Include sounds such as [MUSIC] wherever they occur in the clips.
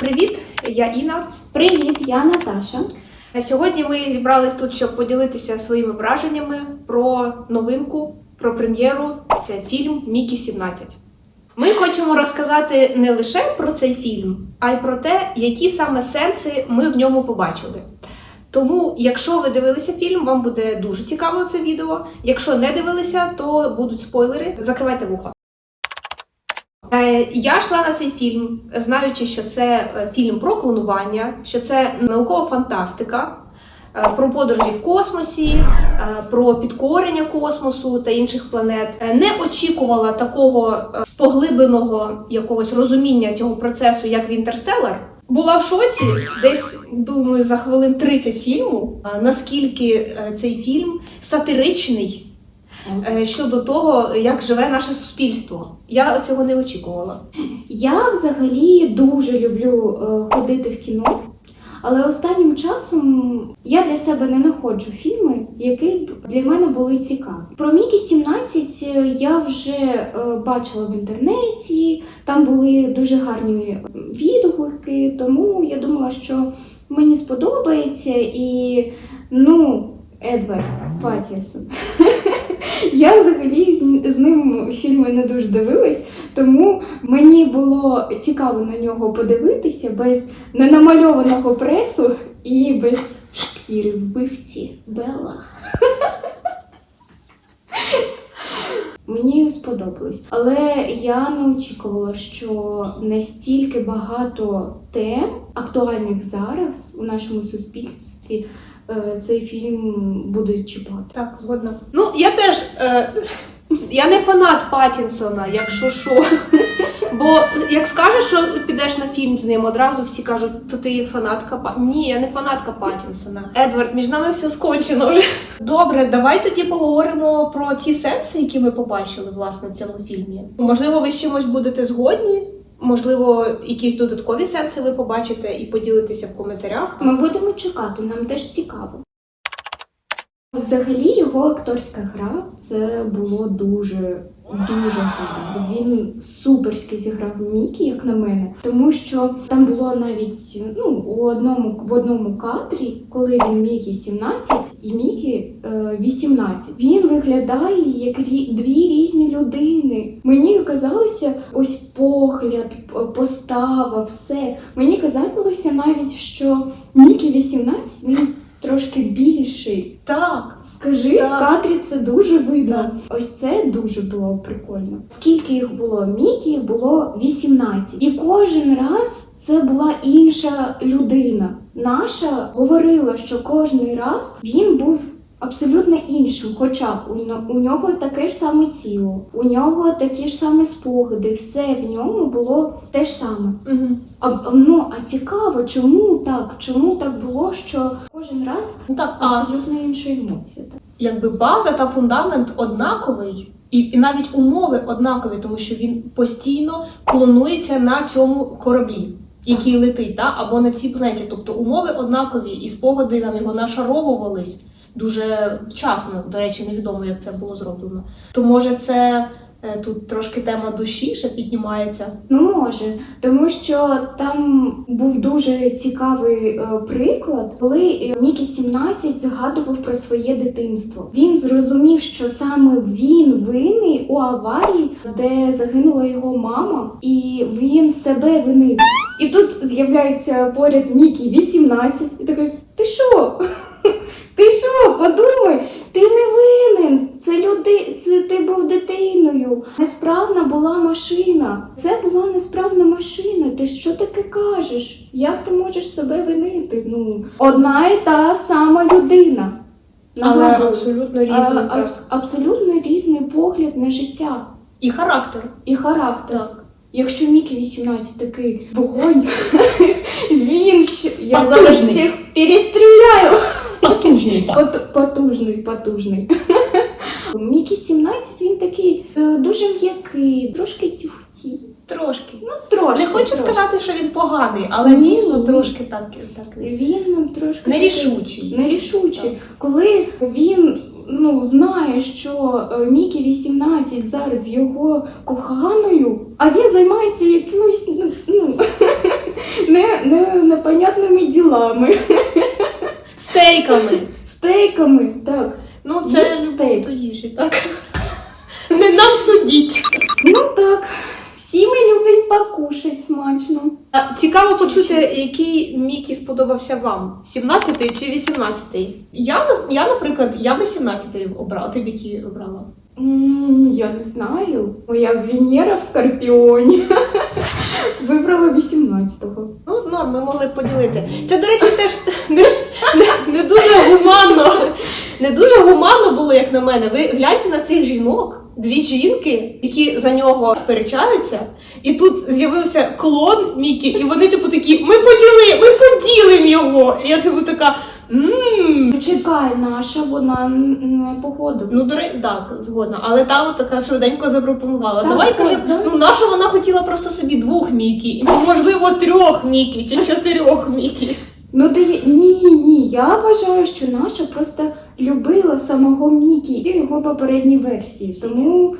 Привіт, я Інна. Привіт, я Наташа. Сьогодні ми зібрались тут, щоб поділитися своїми враженнями про новинку, про прем'єру. Це фільм Мікі 17. Ми хочемо розказати не лише про цей фільм, а й про те, які саме сенси ми в ньому побачили. Тому, якщо ви дивилися фільм, вам буде дуже цікаво це відео. Якщо не дивилися, то будуть спойлери. Закривайте вухо. Я йшла на цей фільм, знаючи, що це е, фільм про клонування, що це наукова фантастика, е, про подорожі в космосі, е, про підкорення космосу та інших планет. Не очікувала такого поглибленого якогось розуміння цього процесу, як в Інтерстеллар. Була в шоці, десь думаю, за хвилин 30 фільму, наскільки цей фільм сатиричний щодо того, як живе наше суспільство. Я цього не очікувала. Я взагалі дуже люблю е, ходити в кіно, але останнім часом я для себе не знаходжу фільми, які б для мене були цікаві. Про Мікі 17 я вже е, бачила в інтернеті, там були дуже гарні е, відгуки, тому я думала, що мені сподобається і ну, Едвард Паттінсон. [LAUGHS] Я взагалі з- ним фільми не дуже дивилась, тому мені було цікаво на нього подивитися без ненамальованого пресу і без шкіри вбивці Белла. Мені сподобалось, але я не очікувала, що настільки багато тем актуальних зараз у нашому суспільстві цей фільм буде чіпати. Так, згодна. Ну, я теж. Е, я не фанат Паттінсона, якщо що. Бо як скажеш, що підеш на фільм з ним, одразу всі кажуть, то ти фанатка Па. Ні, я не фанатка Паттінсона. Едвард, між нами все скончено вже. Добре, давай тоді поговоримо про ті сенси, які ми побачили власне в цьому фільмі. Можливо, ви з чимось будете згодні. Можливо, якісь додаткові сенси ви побачите і поділитеся в коментарях. Ми будемо чекати, нам теж цікаво. Взагалі його акторська гра це було дуже дуже гарно. Він суперськи зіграв Мікі, як на мене, тому що там було навіть ну у одному в одному кадрі, коли він Мікі 17 і Мікі е, 18. Він виглядає як рі- дві різні людини. Мені казалося, ось погляд, постава, все. Мені казалося навіть, що Мікі 18 він трошки більший. Так, Скажи, Так. в кадрі це дуже видно. Ось це дуже було прикольно. Скільки їх було? Мікі було 18. І кожен раз це була інша людина. Наша говорила, що кожен раз він був. Абсолютно іншим, хоча у, у нього таке ж саме тіло, у нього такі ж самі спогади, все в ньому було те ж саме. угу. А, а, ну а цікаво, чому так? Чому так було, що кожен раз Ну так, а абсолютно інша емоція? якби база та фундамент однаковий, і, і навіть умови однакові, тому що він постійно клонується на цьому кораблі, який летить, та? або на цій планеті. Тобто умови однакові, і спогади там його нашаровувались дуже вчасно. До речі, невідомо, як це було зроблено. То може це е, тут трошки тема душі ще піднімається. Ну може, тому що там був дуже цікавий е, приклад, коли е, Мікі 17 згадував про своє дитинство. Він зрозумів, що саме він винний у аварії, де загинула його мама, і він себе винив. І тут з'являється поряд Мікі 18, і такий: ти що? [LAUGHS] Ти що, подумай, ти не винен. Це люди, це ти був дитиною. Несправна була машина. Це була несправна машина. Ти що таке кажеш? Як ти можеш себе винити? Ну, одна і та сама людина. Але Нагадую. абсолютно різні. А, так. абс- абсолютно різний погляд на життя І характер. і характер. Так. Якщо Мікі 18 такий вогонь, [LAUGHS] він ще я Потужний. зараз всіх перестріляю. Потужний, так. Пот- потужний, потужний. [LAUGHS] Мікі 17 він такий е, дуже м'який, трошки тюфті. Трошки. Ну, трошки. Не хочу трошки. сказати, що він поганий, але Ні, дійсно ні. трошки так. так. Він ну, трошки Нерішучий. Нерішучий. Так. Коли він ну, знає, що е, Мікі 18 зараз його коханою, а він займається якимось ну, ну, [LAUGHS] не, не, непонятними ділами, [LAUGHS] Стейками. стейками, так. Ну, це Є стейк. до їжі, так. Не нам судіть. Ну так, всі ми любимо покушати смачно. А, Цікаво почути, який Мікі сподобався вам: 17-й чи 18-й? Я, нас- я, наприклад, я би 17-й обрала. Ти б який обрала? М, Я не знаю. Моя Венера в Скорпіоні. [LAUGHS] Вибрала 18-го. Ну, норм, ми могли б поділити. Це, до речі, теж не, не, не дуже гуманно. Не дуже гуманно було, як на мене. Ви гляньте на цих жінок, дві жінки, які за нього сперечаються, і тут з'явився клон Мікі, і вони, типу, такі: ми поділимо, ми поділимо його. І я типу така. Мм. Чекай, наша вона не погодилась. Ну, до речі, так, згодна. Але та от така швиденько запропонувала. Так, Давай так, каже, так. ну наша вона хотіла просто собі двох Мікі, і можливо трьох Мікі чи чотирьох Мікі. Ну диві, ні, ні, я вважаю, що наша просто любила самого Мікі і його попередні версії. Тому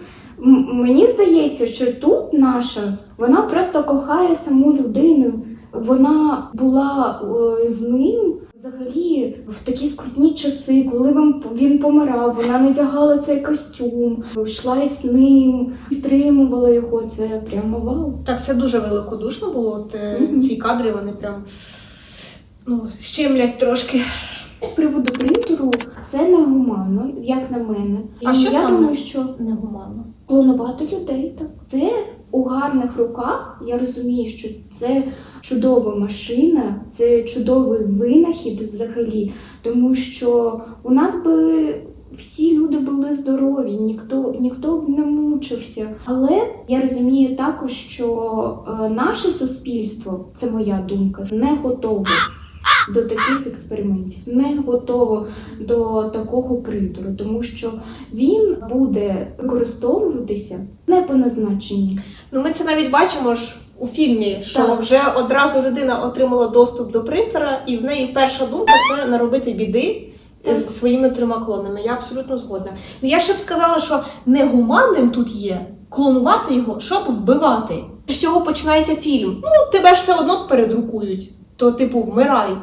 мені здається, що тут наша вона просто кохає саму людину. Вона була е, з ним взагалі в такі скрутні часи, коли він, він помирав, вона надягала цей костюм, йшла із ним, підтримувала його. Це прямо вау. Так, це дуже великодушно було. От, е, Мгм. Ці кадри вони прям ну, щемлять трошки. З приводу принтеру це негуманно, як на мене. А І що я саме? думаю, що Негуманно. клонувати людей так. Це у гарних руках. Я розумію, що це чудова машина, це чудовий винахід взагалі, тому що у нас би. Всі люди були здорові, ніхто ніхто б не мучився. Але я розумію також, що е, наше суспільство, це моя думка, не готове до таких експериментів, не готово до такого принтеру, тому що він буде використовуватися не по назначенню. Ну, ми це навіть бачимо ж у фільмі, що Так. вже одразу людина отримала доступ до принтера, і в неї перша думка це наробити біди. Так. З своїми трьома клонами, я абсолютно згодна. Ну я ще б сказала, що негуманним тут є клонувати його, щоб вбивати. З цього починається фільм. Ну, тебе ж все одно передрукують. То, типу, вмирай.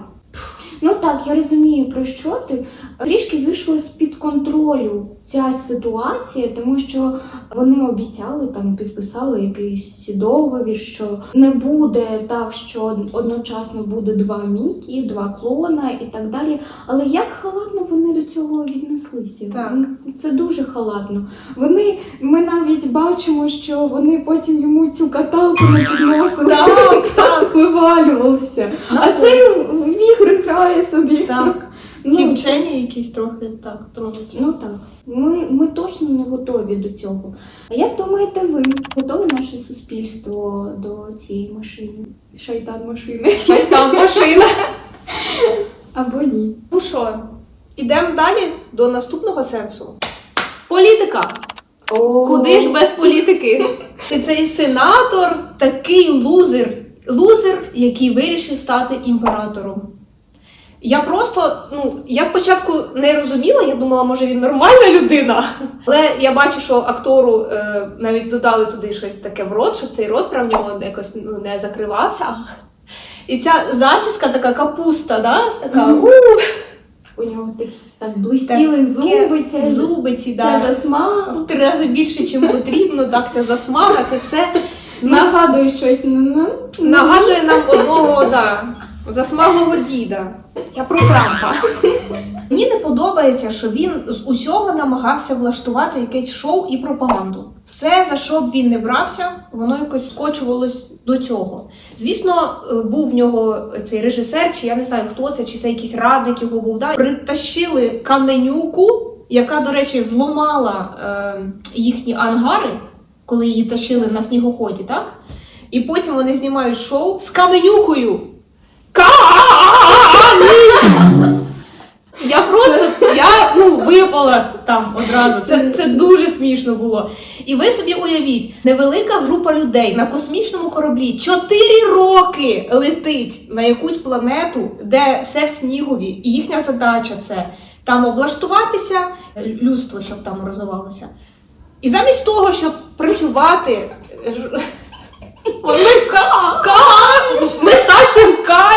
Ну так, я розумію про що ти. Трішки вийшли з-під контролю ця ситуація, тому що вони обіцяли там, підписали якийсь договір, що не буде так, що одночасно буде два мікі, два клона і так далі. Але як халатно вони до цього віднеслися? Так. Це дуже халатно. Вони ми навіть бачимо, що вони потім йому цю каталку не підносили. [LAUGHS] Просто вивалювався. А цей в ігри грає собі. Так. Ну, Ті вчені якісь трохи так тронуті. Ну так, ми, ми точно не готові до цього. А як думаєте ви, готове наше суспільство до цієї машини? Шайтан машини? Шайтан машина. [LAUGHS] Або ні? Ну що, ідемо далі до наступного сенсу. Політика. Куди ж без політики? І цей сенатор такий лузер. Лузер, який вирішив стати імператором. Я просто, ну, я спочатку не розуміла, я думала, може він нормальна людина. Але я бачу, що актору е, навіть додали туди щось таке в рот, щоб цей рот прям в нього якось ну, не закривався. І ця зачіска така капуста, да? така Мгм. у, У нього такі так блистіли зуби, ця, зуби ці, ця да. засмага. в три рази більше, чим потрібно. Так, ця засмага, це все Нагадує щось на на- нагадує нам одного да, засмаглого діда. Я про Трампа. Мені не подобається, що він з усього намагався влаштувати якесь шоу і пропаганду. Все, за що б він не брався, воно якось скочувалось до цього. Звісно, е, був в нього цей режисер, чи я не знаю хто це, чи це якийсь радник його був. Да? Притащили каменюку, яка, до речі, зламала е, їхні ангари, коли її тащили на снігоході, так? І потім вони знімають шоу з каменюкою. Камінь! Я просто я ну випала там одразу. Це, це дуже смішно було. І ви собі уявіть, невелика група людей на космічному кораблі 4 роки летить на якусь планету, де все в снігові, і їхня задача це там облаштуватися, людство, щоб там розвивалося. І замість того, щоб працювати, вони ка, ка, ми тащимо ка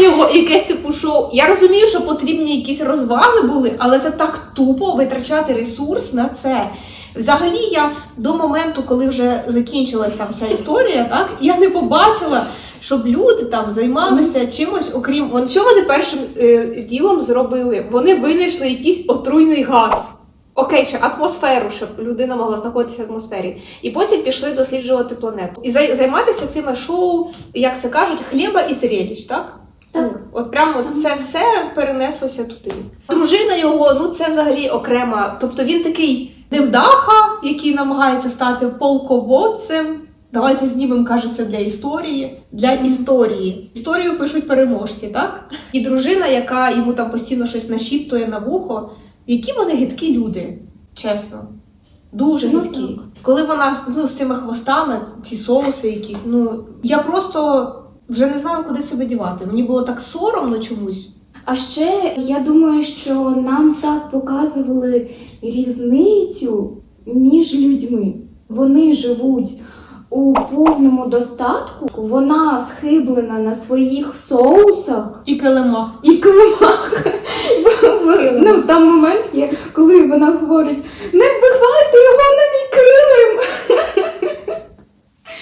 його якесь типу шоу. Я розумію, що потрібні якісь розваги були, але це так тупо витрачати ресурс на це. Взагалі, я до моменту, коли вже закінчилась там вся історія, так я не побачила, щоб люди там займалися чимось, окрім Вон, що вони першим е, ділом зробили? Вони винайшли якийсь отруйний газ. Окей, ще атмосферу, щоб людина могла знаходитися в атмосфері. І потім пішли досліджувати планету. І займатися цими шоу, як це кажуть, хліба і зрелищ, так? Так. Ну, от прямо Саме. це все перенеслося туди. Дружина його, ну це взагалі окрема. Тобто він такий невдаха, який намагається стати полководцем. Давайте знімемо, каже, це для історії. Для історії. Історію пишуть переможці, так? І дружина, яка йому там постійно щось нашіптує на вухо. Які вони гидкі люди, чесно. Дуже Ну, гидкі. так. Коли вона ну, з цими хвостами, ці соуси якісь, ну я просто вже не знала, куди себе дівати. Мені було так соромно чомусь. А ще я думаю, що нам так показували різницю між людьми. Вони живуть у повному достатку, вона схиблена на своїх соусах І килимах. і килимах. Ну, там момент є, коли вона говорить: не вбивайте його на мій килим.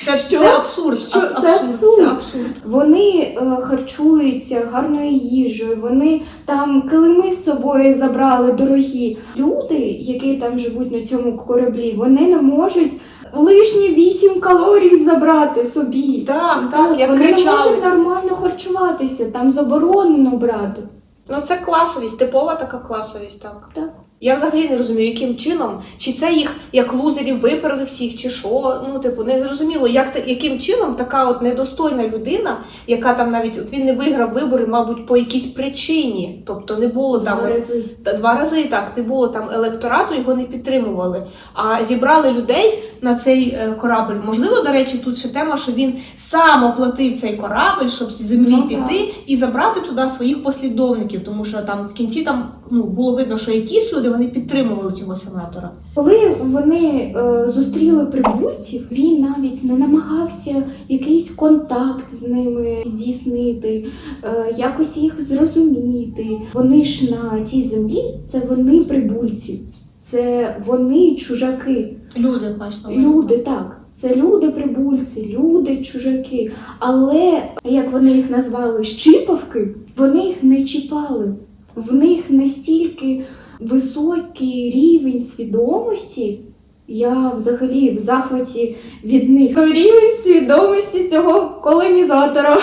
Це, Що? це абсурд. Що? Це абсурд. Це абсурд. Вони е, харчуються гарною їжею, вони там килими з собою забрали дорогі. Люди, які там живуть на цьому кораблі, вони не можуть лишні 8 калорій забрати собі. Так, так, як вони не можуть нормально харчуватися, там заборонено брати. Ну це класовість, типова така класовість, так. Так. Я взагалі не розумію, яким чином, чи це їх як лузерів виперли всіх, чи що. Ну, типу, не зрозуміло, як яким чином така от недостойна людина, яка там навіть от він не виграв вибори, мабуть, по якійсь причині. Тобто не було там Два рази. Та два рази так не було там електорату, його не підтримували. А зібрали людей на цей е, корабль. Можливо, до речі, тут ще тема, що він сам оплатив цей корабль, щоб з землі Ну, піти і забрати туди своїх послідовників, тому що там в кінці там ну було видно, що якісь люди вони підтримували цього сенатора. Коли вони е, зустріли прибульців, він навіть не намагався якийсь контакт з ними здійснити, е, якось їх зрозуміти. Вони ж на цій землі це вони прибульці, це вони чужаки. Люди, маєш. Люди так. Це люди прибульці, люди чужаки. Але як вони їх назвали щипавки, вони їх не чіпали. В них настільки високий рівень свідомості. Я взагалі в захваті від них. Про рівень свідомості цього колонізатора.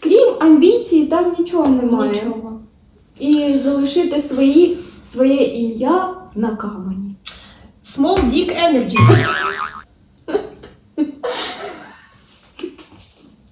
Крім амбіцій, там нічого немає. Нічого. І залишити свої, своє ім'я на камені. Small Dick Energy.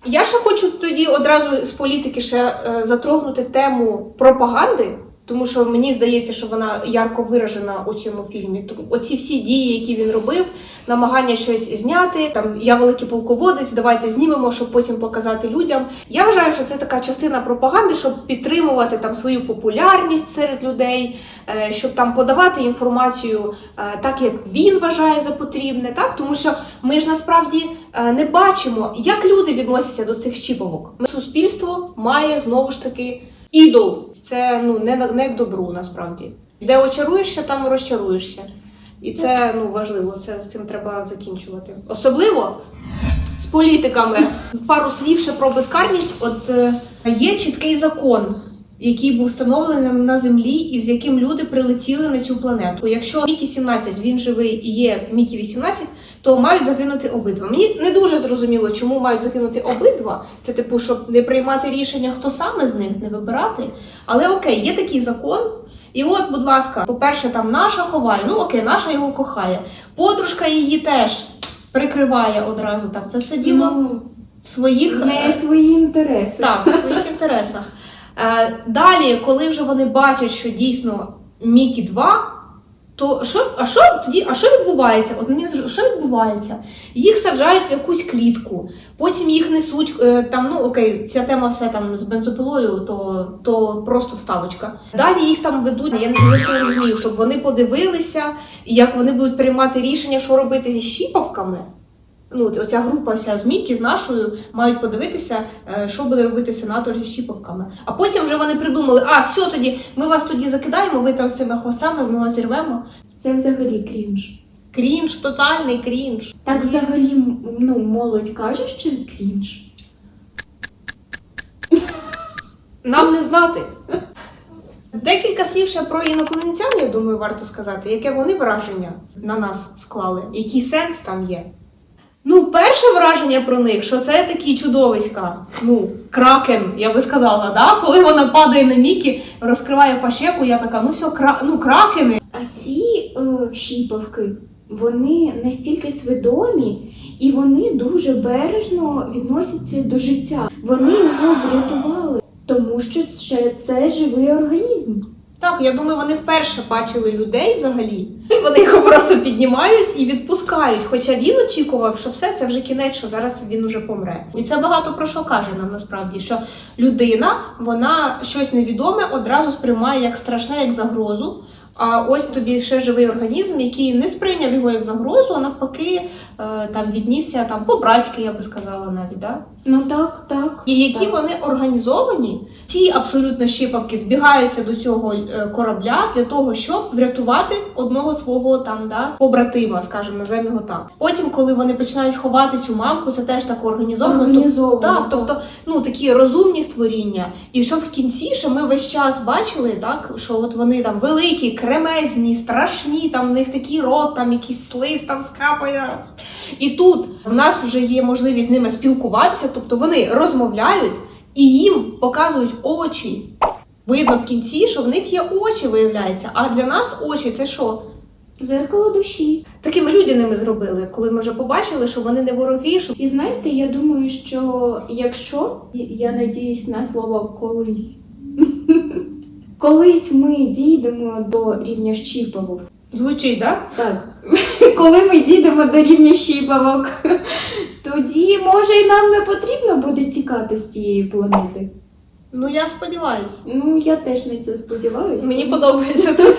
Я ще хочу тоді одразу з політики ще е, затрогнути тему пропаганди, тому що мені здається, що вона ярко виражена у цьому фільмі. Оці всі дії, які він робив, намагання щось зняти. Там я великий полководець, давайте знімемо, щоб потім показати людям. Я вважаю, що це така частина пропаганди, щоб підтримувати там свою популярність серед людей, е, щоб там подавати інформацію е, так, як він вважає за потрібне, так тому що ми ж насправді е, не бачимо, як люди відносяться до цих щіповок. Ми- Суспільство має знову ж таки ідол. Це ну не, не к добру насправді. Де очаруєшся, там і розчаруєшся. І це ну важливо. Це з цим треба закінчувати. Особливо з політиками. Пару слів ще про безкарність. От е, є чіткий закон, який був встановлений на землі, і з яким люди прилетіли на цю планету. Якщо Мікі 17 він живий і є Мікі 18, то мають загинути обидва. Мені не дуже зрозуміло, чому мають загинути обидва. Це типу, щоб не приймати рішення, хто саме з них не вибирати. Але окей, є такий закон. І от, будь ласка, по-перше, там наша ховає, ну окей, наша його кохає. Подружка її теж прикриває одразу так. Це все діло Ну, в своїх не е, свої інтереси. так, в своїх інтересах. Е, далі, коли вже вони бачать, що дійсно Мікі 2, то що, а що тоді, а що відбувається? От мені що відбувається? Їх саджають в якусь клітку, потім їх несуть е, там, ну окей, ця тема все там з бензопилою, то, то просто вставочка. Далі їх там ведуть. Я не зовсім розумію, щоб вони подивилися, як вони будуть приймати рішення, що робити зі щіпавками. Ну, оця група вся з Мікі з нашою мають подивитися, е, що буде робити сенатор зі щіпавками. А потім вже вони придумали: а все тоді, ми вас тоді закидаємо, ви там з цими хвостами, ми вас зірвемо. Це взагалі крінж. Крінж, тотальний крінж. Так взагалі ну, молодь каже, що крінж. Нам не знати. Декілька слів ще про інопланетян, я думаю, варто сказати, яке вони враження на нас склали, який сенс там є. Ну, перше враження про них, що це такі чудовиська. Ну, кракен, я би сказала, да? коли вона падає на Мікі, розкриває пащеку, я така, ну все, кра... ну кракени. А ці е, щіпавки, вони настільки свідомі і вони дуже бережно відносяться до життя. Вони його врятували, тому що це, це живий організм. Так, я думаю, вони вперше бачили людей взагалі. Вони його просто піднімають і відпускають. Хоча він очікував, що все це вже кінець, що зараз він уже помре. І це багато про що каже нам насправді, що людина вона щось невідоме одразу сприймає як страшне, як загрозу. А ось тобі ще живий організм, який не сприйняв його як загрозу, а навпаки, е, там віднісся там по-братськи, я би сказала навіть. Да? Ну так, так. І які так. вони організовані, ці абсолютно щипавки збігаються до цього е, корабля для того, щоб врятувати одного свого там да побратима, скажімо, називаємо його так. Потім, коли вони починають ховати цю мамку, це теж так організовано. Тоб- Організовано, Так, тобто, ну такі розумні створіння. І що в кінці, що ми весь час бачили, так що от вони там великі, кремезні, страшні, там в них такий рот, там якийсь слиз там скапає. І тут в нас вже є можливість з ними спілкуватися, тобто вони розмовляють і їм показують очі. Видно в кінці, що в них є очі, виявляється. А для нас очі це що? Зеркало душі. Такими людяними зробили, коли ми вже побачили, що вони не вороги, що І знаєте, я думаю, що якщо я надіюсь на слово колись. Колись ми дійдемо до рівня щіпавок. звучить, так? Так. [LAUGHS] Коли ми дійдемо до рівня щіпавок, [LAUGHS] тоді може і нам не потрібно буде тікати з цієї планети. Ну я сподіваюся. Ну, я теж на це сподіваюся. Мені подобається тут.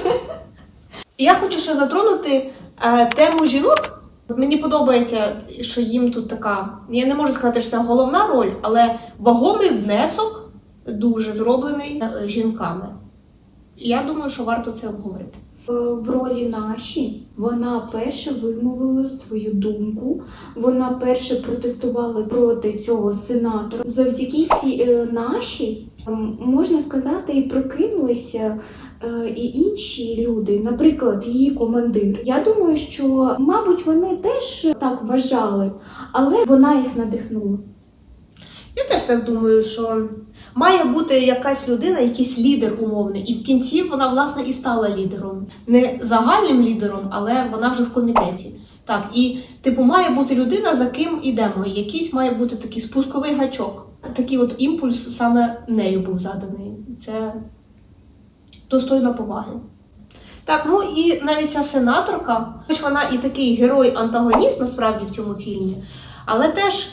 Я хочу ще затронути е, тему жінок. Мені подобається, що їм тут така. Я не можу сказати, що це головна роль, але вагомий внесок дуже зроблений е, жінками. Я думаю, що варто це обговорити. Е, в ролі наші вона перша вимовила свою думку. Вона перша протестувала проти цього сенатора. Завдяки цій е, наші можна сказати, і прокинулися. е, І інші люди, наприклад, її командир. Я думаю, що, мабуть, вони теж так вважали, але вона їх надихнула. Я теж так думаю, що має бути якась людина, якийсь лідер умовний, і в кінці вона власне і стала лідером. Не загальним лідером, але вона вже в комітеті. Так, і типу має бути людина, за ким ідемо. Якийсь має бути такий спусковий гачок. Такий от імпульс саме нею був заданий. Це достойно поваги. Так, ну і навіть ця сенаторка, хоч вона і такий герой-антагоніст насправді в цьому фільмі, але теж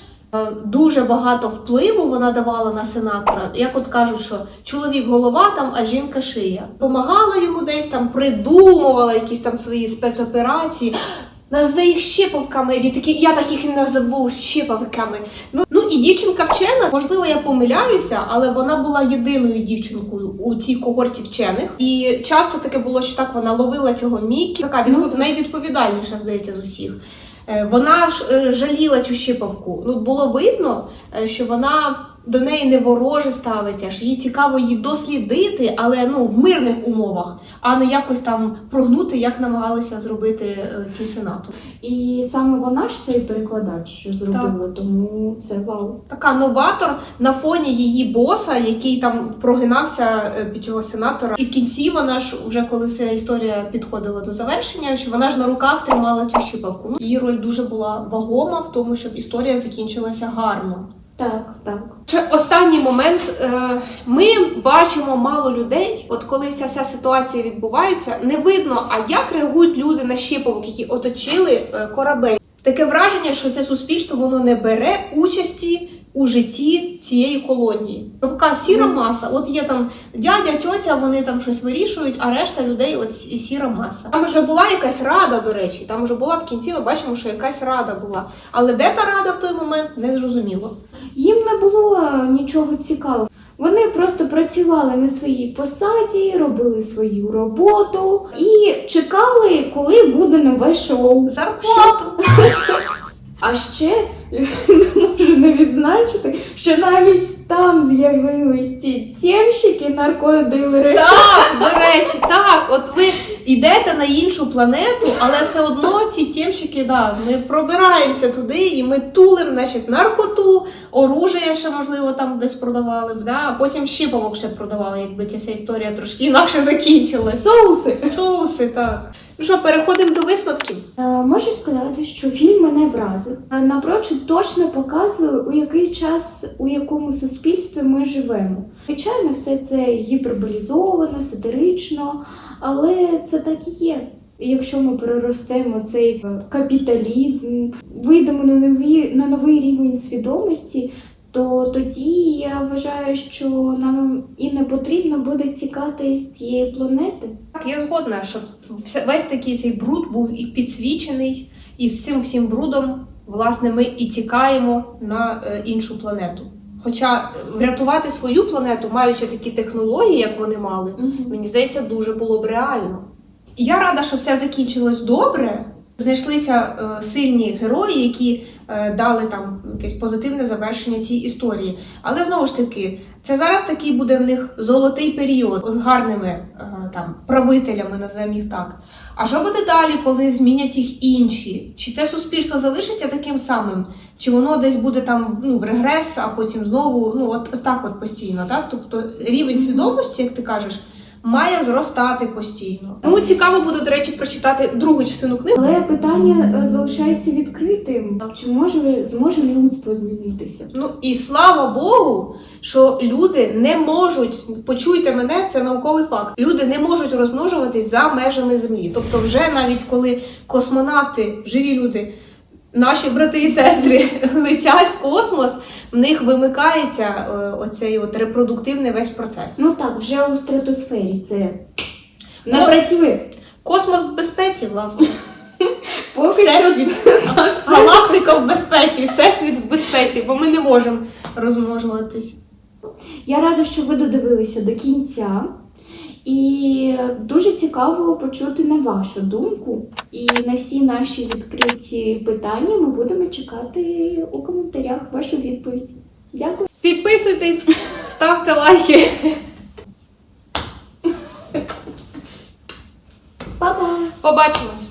дуже багато впливу вона давала на сенатора. Як от кажуть, що чоловік голова там, а жінка шия. Помагала йому десь там, придумувала якісь там свої спецоперації. Назви їх щипавками, він такий, я таких і назову щипавками. Ну, ну і дівчинка вчена, можливо, я помиляюся, але вона була єдиною дівчинкою у цій когорті вчених. І часто таке було, що так вона ловила цього Мікі. Така Ну, найвідповідальніша, здається, з усіх. Е, Вона ж е, жаліла цю щипавку. Ну було видно, е, що вона до неї не вороже ставиться, що їй цікаво її дослідити, але ну в мирних умовах, а не якось там прогнути, як намагалися зробити е, ці сенатори. І саме вона ж цей перекладач що зробила, тому це вау. Така новатор на фоні її боса, який там прогинався е, під цього сенатора. І в кінці вона ж вже коли ця історія підходила до завершення, що вона ж на руках тримала цю щипавку. Ну, її роль дуже була вагома в тому, щоб історія закінчилася гарно. Так, так. Ще останній момент. Е, Ми бачимо мало людей. От коли вся вся ситуація відбувається, не видно, а як реагують люди на щипавок, які оточили е, корабель. Таке враження, що це суспільство воно не бере участі у житті цієї колонії. Така сіра маса. От є там дядя, тьотя, вони там щось вирішують, а решта людей от сі- сіра маса. Там вже була якась рада, до речі. Там вже була в кінці. Ми бачимо, що якась рада була. Але де та рада в той момент, не зрозуміло. Їм не було е, нічого цікавого. Вони просто працювали на своїй посаді, робили свою роботу і чекали, коли буде нове шоу. Зарплату. [LAUGHS] А ще я [LAUGHS] не можу не відзначити, що навіть там з'явились ці тємщики, наркодилери. Так, до речі, так. От ви йдете на іншу планету, але все одно ці тємщики, да, ми пробираємося туди і ми тулим, значить, наркоту, оружие ще, можливо, там десь продавали б, да? а потім щипавок ще продавали, якби ця вся історія трошки інакше закінчилась. Соуси. Соуси, так. Ну що, переходимо до висновків. Е, Можу сказати, що фільм мене вразив. Е, Напрочуд точно показує, у який час, у якому суспільстві ми живемо. Звичайно, все це гіперболізовано, сатирично, але це так і є. Якщо ми переростемо цей е, капіталізм, вийдемо на нові на новий рівень свідомості, то тоді я вважаю, що нам і не потрібно буде тікати з цієї планети. Так, я згодна, що вся- весь такий цей бруд був і підсвічений, і з цим всім брудом, власне, ми і тікаємо на е, іншу планету. Хоча е, врятувати свою планету, маючи такі технології, як вони мали, мені здається, дуже було б реально. І я рада, що все закінчилось добре. Знайшлися е, сильні герої, які е, дали там якесь позитивне завершення цій історії. Але знову ж таки, це зараз такий буде в них золотий період з гарними е, там правителями, називаємо їх так. А що буде далі, коли змінять їх інші? Чи це суспільство залишиться таким самим? Чи воно десь буде там ну, в регрес, а потім знову ну от так от постійно, так? Тобто рівень свідомості, як ти кажеш, має зростати постійно. Ну цікаво буде, до речі, прочитати другу частину книги. Але питання е, залишається відкритим. Чи може зможе людство змінитися? Ну і слава Богу, що люди не можуть, почуйте мене, це науковий факт. Люди не можуть розмножуватись за межами землі. Тобто, вже навіть коли космонавти, живі люди, наші брати і сестри [LAUGHS] летять в космос, в них вимикається е, оцей от репродуктивний весь процес. Ну так, вже у стратосфері це не Ну, працює. Космос в безпеці, власне. [LAUGHS] Поки Всесвіт. все. [LAUGHS] Галактика в безпеці, всесвіт в безпеці, бо ми не можемо розмножуватись. Я рада, що ви додивилися до кінця. І дуже цікаво почути на вашу думку. І на всі наші відкриті питання ми будемо чекати у коментарях вашу відповідь. Дякую. Підписуйтесь, ставте лайки. Па-па! Побачимось!